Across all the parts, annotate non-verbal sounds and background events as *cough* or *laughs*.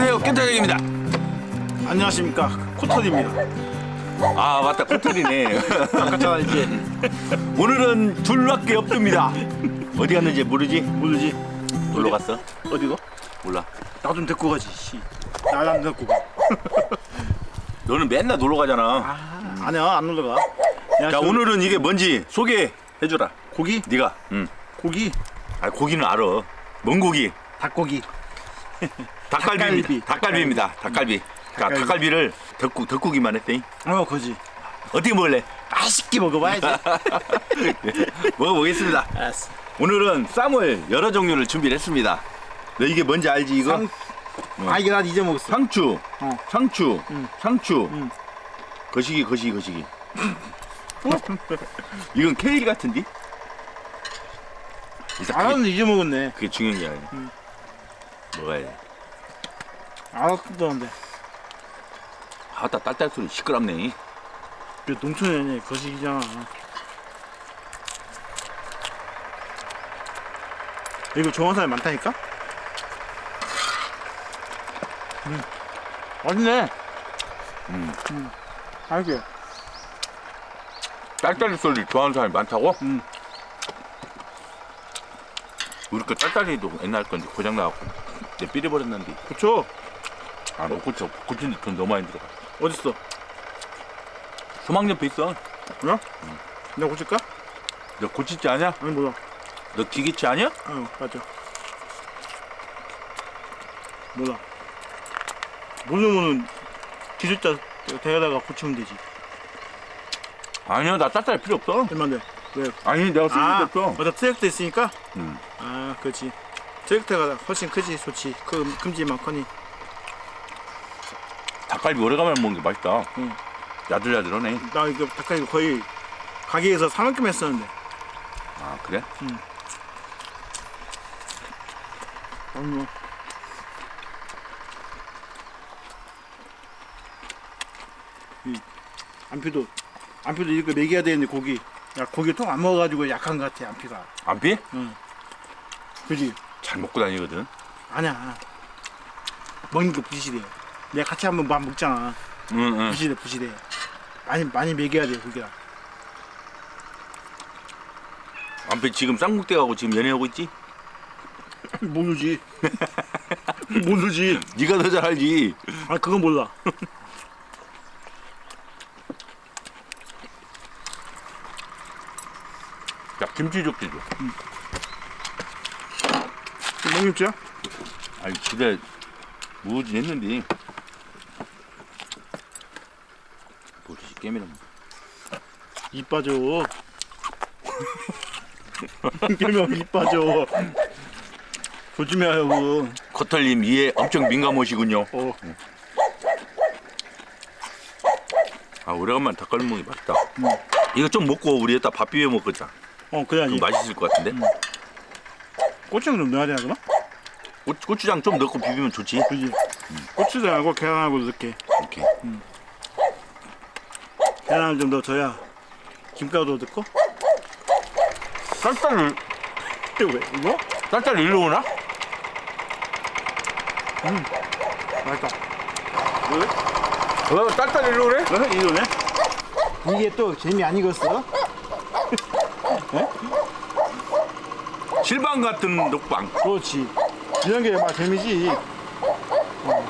안녕하세요 켄타장입니다 안녕하십니까 코털입니다. 아 맞다 코털이네 아까잖아 이제 오늘은 둘밖에 없습니다 어디 갔는지 모르지? 모르지 놀러 갔어? 어디로? 몰라 나 좀 데리고 가지. 씨. 나안 데리고 가. 너는 맨날 놀러 가잖아 아, 아니야 안 놀러 가. 야, 자저 오늘은 이게 뭔지 소개해 주라 고기 네가 응. 고기 아 고기는 알아 뭔 고기? 닭고기 닭갈비입니다 닭갈비. 닭갈비입니다 닭갈비 자 닭갈비. 닭갈비를 덕국, 덕국이만 했더니 어 거지. 어떻게 먹을래? 맛있게 먹어봐야지. *laughs* 먹어보겠습니다 알았어. 오늘은 쌈을 여러 종류를 준비를 했습니다 너 이게 뭔지 알지 이거? 상... 아 이게 난 이제 먹었어. 상추, 어. 상추, 응. 상추, 응. 거시기, 거시기, 거시기. *laughs* 이건 케이크 같은데? 일단 아 그게, 나는 이제 먹었네. 그게 중요한 게 아니야. 응. 먹어야 돼. 알았던데. 아따 딸딸 소리 시끄럽네. 그 농촌에 거식이잖아. 이거 좋아하는 사람이 많다니까? 음. 맛있네. 음. 음. 알게. 딸딸이 소리 좋아하는 사람이 많다고? 음. 우리 거 딸딸이도 옛날 건데 고장 나갖고 내 삐리 버렸는데 그쵸? 아, 못 고쳐. 고치는데 돈 너무 많이 들어가. 어딨어? 소망 옆에 있어. 뭐야? 내가 고칠까? 너 고치지 않냐? 아니 몰라. 너 기계치 아니야? 어 맞아. 몰라. 모르면은 기술자 데려다가 고치면 되지. 아니야, 나 딸딸이 필요 없어. 얼마인데? 왜? 아니, 내가 쓸 아, 수 없어. 맞아 트랙터 있으니까. 음. 아, 그렇지. 트랙터가 훨씬 크지, 좋지. 그 금지만 커니. 닭갈비 오래간만에 먹는 게 맛있다. 응. 야들야들하네. 나 이거 닭갈비 거의 가게에서 사 만큼 했었는데. 아 그래? 아니 뭐. 이 안피도 안피도 이거 먹여야 되는데 고기. 야 고기 통 안 먹어가지고 약한 것 같아 안피가. 안 피? 응. 그지? 잘 먹고 다니거든. 아니야. 먹는 거 부시대. 내가 같이 한번 밥 먹잖아. 응 응. 부시대 부시대. 많이 많이 먹여야 돼 고기가. 안피 지금 쌍국대 가고 지금 연애하고 있지? *laughs* 모르지. 모르지. *laughs* 네가 더 잘 알지. 아 그건 몰라. 야 김치죽 지 줘. 먹겠지야? 아니 집에 무지 했는데. 깨미는. 입 빠져. 깨면 입 빠져. 조심해요. 커털님 이에 엄청 민감하시군요. 어, 아 오래간만에 닭갈비 먹기 맛있다. 이거 좀 먹고 우리 이따 밥 비벼 먹자. 어 그래야지. 좀 맛있을 것 같은데? 고추장 좀 넣어야 되나 그럼? 고, 고추장 좀 넣고 비비면 좋지. 그지. 고추장하고 계란하고 넣게. 이렇게. 계란을 좀 넣어줘야 김가루도 넣고. 딸딸을 왜 이거? 딸딸 일로 오나? 맛있다. 어 딸딸 일로 오래? 어? 이러네? 이게 또 재미 안 익었어? 실방 같은 녹방. 그렇지. 이런 게 막 재미지. 어.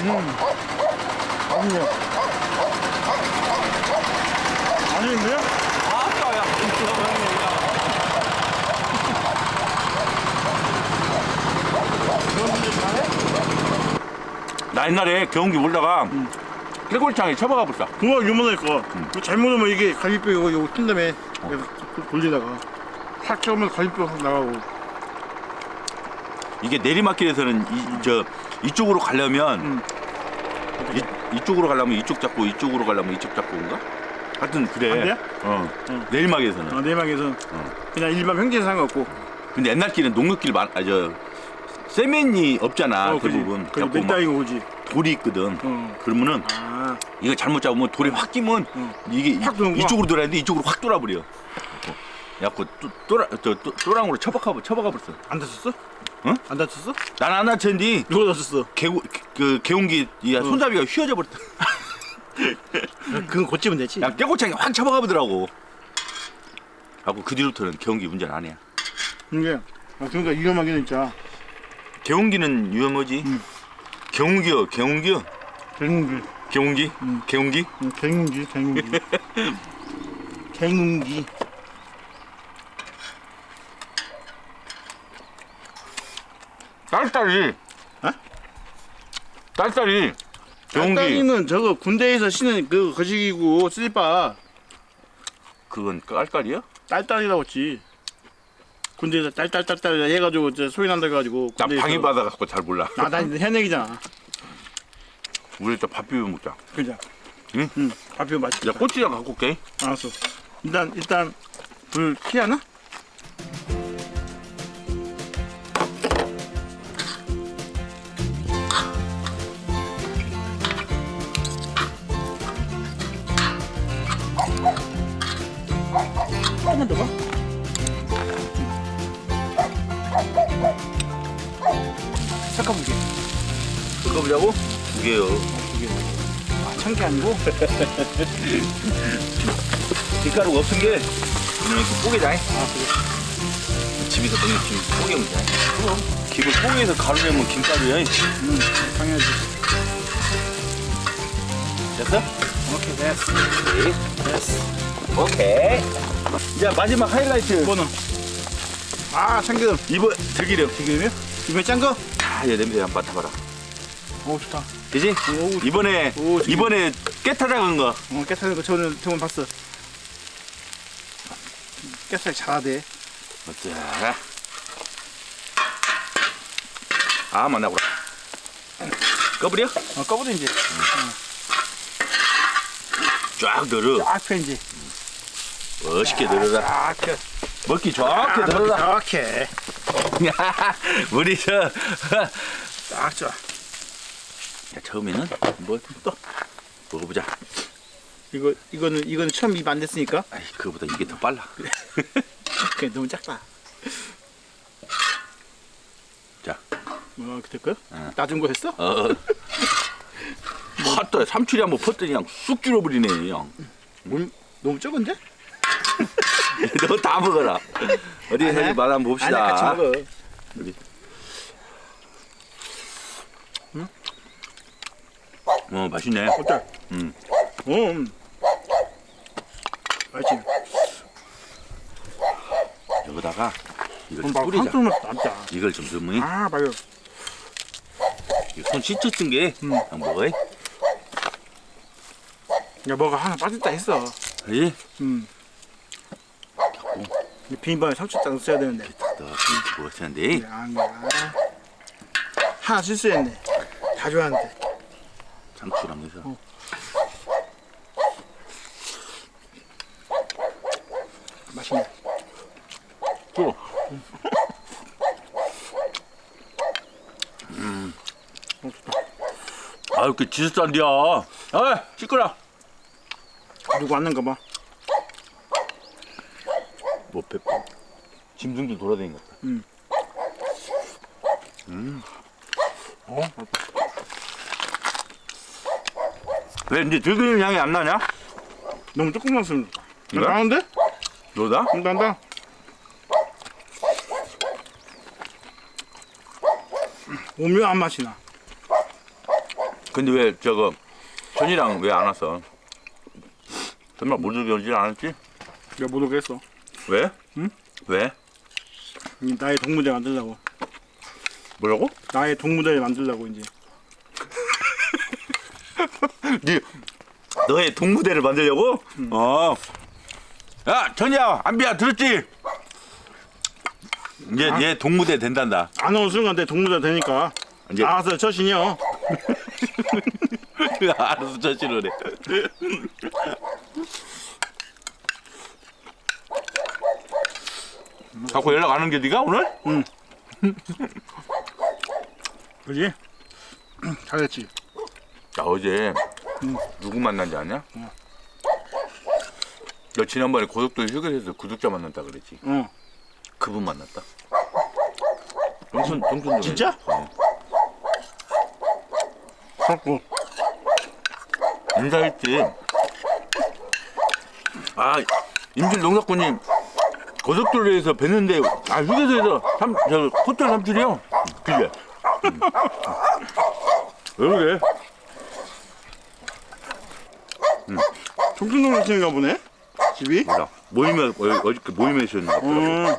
음. 맛있네. 아까야. 잘해? 나 옛날에 경운기 몰다가 깨골창에 쳐박아 봤다. 그거 유명할 거. 그거 잘못하면 이게 갈비뼈 이거 이거 튄다음에 그래서 그 돌리다가 탁 쳐면 갈비뼈 확 나가고. 이게 내리막길에서는 이, 저 이쪽으로 가려면 음. 이, 이쪽으로 가려면 이쪽 잡고 이쪽으로 가려면 이쪽 잡고 인가? 하여튼 그래. 반대야? 어. 응. 내리막에서는. 어, 내막에서 그냥 일반 평지에 상관없고. 근데 옛날 길은 녹록길 많, 아, 저, 세면이 없잖아, 어. 대부분. 그 자꾸 막 맨땅이고 오지. 돌이 있거든. 어. 그러면은 아, 이거 잘못 잡으면 돌이 확 끼면 응. 이게 이- 확 도는구나. 이쪽으로 돌아야 돼 이쪽으로 확 돌아버려. 야구 또라 저 또- 또랑으로 처박아 처박아 버렸어. 안 다쳤어? 응? 안 다쳤어? 난안 다쳤는데 누가 다쳤어? 개우 그 개운기 야 손잡이가 휘어져 버렸다. *laughs* 그건 고치면 되지. 야 깨고창이 확 처박아 보더라고. 하고 그 뒤로부터는 개운기 운전 안 해. 이게 아, 그러니까 위험하긴 진짜. 개운기는 위험하지. 개운기요 개운기요 갱기, 개운기 개운기. 갱기, 갱기, 갱기. 딸딸이. 어? 딸딸이. 딸딸이는 저거 군대에서 신은 그 거시기고 슬리퍼 그건 깔깔이야? 딸딸이라고 했지. 군대에서 딸딸딸딸 해가지고 저 소리 난다 해가지고. 나 군대에서- 방해 받아 갖고 잘 몰라. 아, 난 현역이잖아. 우리 일단 밥 비벼 먹자. 그죠? 응? 응. 밥 비벼 맛있겠다. 야 꼬치장 갖고 올게. 알았어. 일단 일단 불 켜야나? 게 아니고 *laughs* 밀가루가 없은 게 이렇게 뽀개자. 아 그래. 집에서 먹는 김 뽀개 먹자. 그럼 김을 뽀개서 가루 내면 김가루야. 응 당연하지. 됐어? 오케이 됐어. 됐어. 오케이. 자 마지막 하이라이트. 이거는 아 참기름. 이번 들기름. 지금이요? 이번에 짠 거? 아, 얘 냄새 한번 맡아봐라. 오 좋다. 그지? 오, 이번에 오, 이번에 깨타 작은 거. 어 깨사는 거 저는 저번 봤어. 깨살 잘하대. 자. 아 만나보라. 꺼버려? 어 꺼보자 이제. 쫙 늘어. 쫙 펴 이제. 멋있게 늘어라. 쫙 펴. 먹기 좋게 늘어라. 이렇게. *laughs* 우리 저쫙 쫙. 야, 처음에는 뭐 또 먹어보자. 이거 이거는 이거는 처음 입 안 됐으니까. 아이 그거보다 이게 더 빨라. *laughs* 그게 너무 작다. 자, 뭐 거? 응. 낮은 거 했어? 어. 핫도 삼출이 한번 퍼더니 그냥 쑥 줄어버리네 그냥. 뭘 너무 적은데? *laughs* 너 다 먹어라. 어디 아니야. 해지 말 한번 봅시다. 아니야 같이 먹어. 우리. 어 맛있네. 어때? 음. 음. 맛있지. 여기다가 이걸 좀막 뿌리자. 한쪽만 남자. 이걸 좀 넣으면 아 맞아. 손 씻었던 게 음. 그냥 먹어. 야 뭐가 하나 빠졌다 했어. 예? 음. 이 비빔밥에 상추 딱 써야 되는데. 너 무엇이는데? 아니야. 하나 실수했네. 다 좋아하는데. 상추랑 해서. 어. 맛있네. 또. 어, 좋다. 아 이렇게 지스단디야. 아 시끄러. 누구 왔는가 봐. 뭐 페퍼. 짐승들 돌아다니는 것 같다. 음. 음. 어? 왜 이제 들기름 향이 안 나냐? 너무 조금만 쓰면 좋다. 이거야? 나는데? 너다? 응, 난다. 오묘한 맛이 나. 근데 왜 저거 현이랑 왜 안 왔어? 설마 못 오길 않았지? 내가 못 오게 했어. 왜? 응? 왜? 이 나의 동무대 만들려고. 뭐라고? 나의 동무대 만들려고 이제. *laughs* 네 너의 동무대를 만들려고? 어. 야 전이야 안비야 들었지? 이제 아. 얘 동무대 된단다. 안 오는 순간 내 동무대 되니까. 이제 알아서 처신이요. 알아서 저 싫어래. 자꾸 연락 안온게 네가 오늘? 그지? 잘했지. 나 어제 누구 만난지 아냐? 너 지난번에 고속도로 휴게소에서 구독자 만났다 그랬지. 어. 그분 만났다. 정순 정순 진짜? 어. 그렇고. 인사했지. 아 임실 농사꾼님 고속도로에서 뵀는데 아 휴게소에서 삼, 저 호텔 삼촌이요. 그래. 음. 왜 그래? 청춘동 하시는가 보네? 집이? 몰라. 모임에 어, 어저께 모임에 있었는 것 같더라고. 음.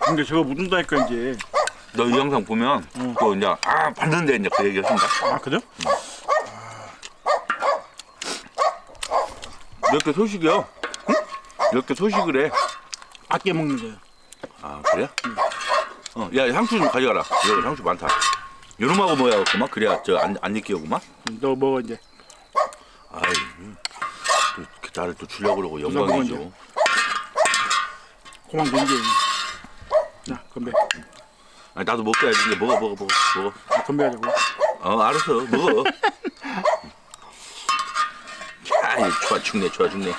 근데 저거 묻는다니까 이제. 너 이 영상 보면 또 이제 아 봤는데 이제 그 얘기 하신다. 아 그래? 이렇게 소식이요. 이렇게 소식을 해. 아껴 먹는 거야. 아 그래? 어, 야 향수 좀 가져가라. 이거 향수 많다. 요놈하고 뭐야 그만 그래야 저안안 느끼고만. 음, 너 먹어 이제. 아이 음. 또 이렇게 나를 또 주려고 그러고 영광이죠. 고만 먹는 게. 자 건배. 아니, 나도 먹어야지. 이제 먹어 먹어 먹어 먹어. 아, 건배하자고. 어 알았어 먹어. *laughs* 야, 이 좋아 죽네 좋아 죽네.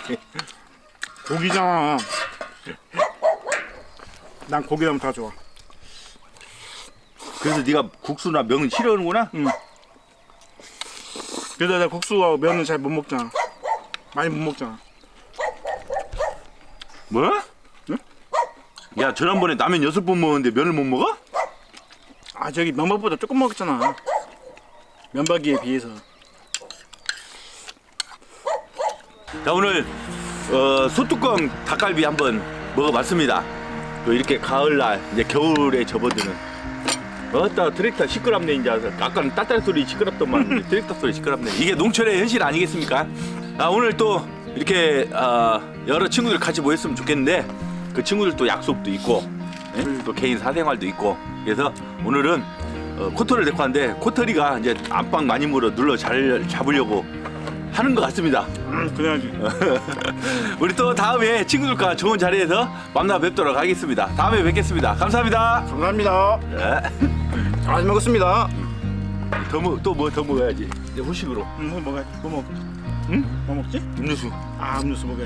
고기잖아. 난 고기라면 다 좋아. 그래서 네가 국수나 면 싫어하는구나? 그래서 내가 국수와 면은 잘 못 먹잖아. 많이 못 먹잖아. 뭐? 응? 야 지난번에 라면 여섯 번 먹었는데 면을 못 먹어? 아 저기 면박보다 조금 먹었잖아. 면박이에 비해서. 자 오늘 어, 소뚜껑 닭갈비 한번 먹어봤습니다. 또 이렇게 가을날 이제 겨울에 접어드는 어따 트랙터 시끄럽네 이제 아까는 따뜻한 소리 시끄럽더만 *laughs* 트랙터 소리 시끄럽네 이게 농촌의 현실 아니겠습니까? 아 오늘 또 이렇게 아, 여러 친구들 같이 모였으면 좋겠는데 그 친구들 또 약속도 있고 예? 또 개인 사생활도 있고 그래서 오늘은 어, 코털을 데리고 왔는데 코털이가 이제 안방 많이 물어 눌러 잘 잡으려고 하는 것 같습니다. 음 그래야지. *laughs* 우리 또 다음에 친구들과 좋은 자리에서 만나 뵙도록 하겠습니다. 다음에 뵙겠습니다. 감사합니다. 감사합니다. 네. 잘 먹었습니다. 또뭐 더 먹어야지. 이제 후식으로 음, 뭐 먹어야지. 뭐 먹? 응? 뭐 먹지? 음료수. 아 음료수 먹어야지.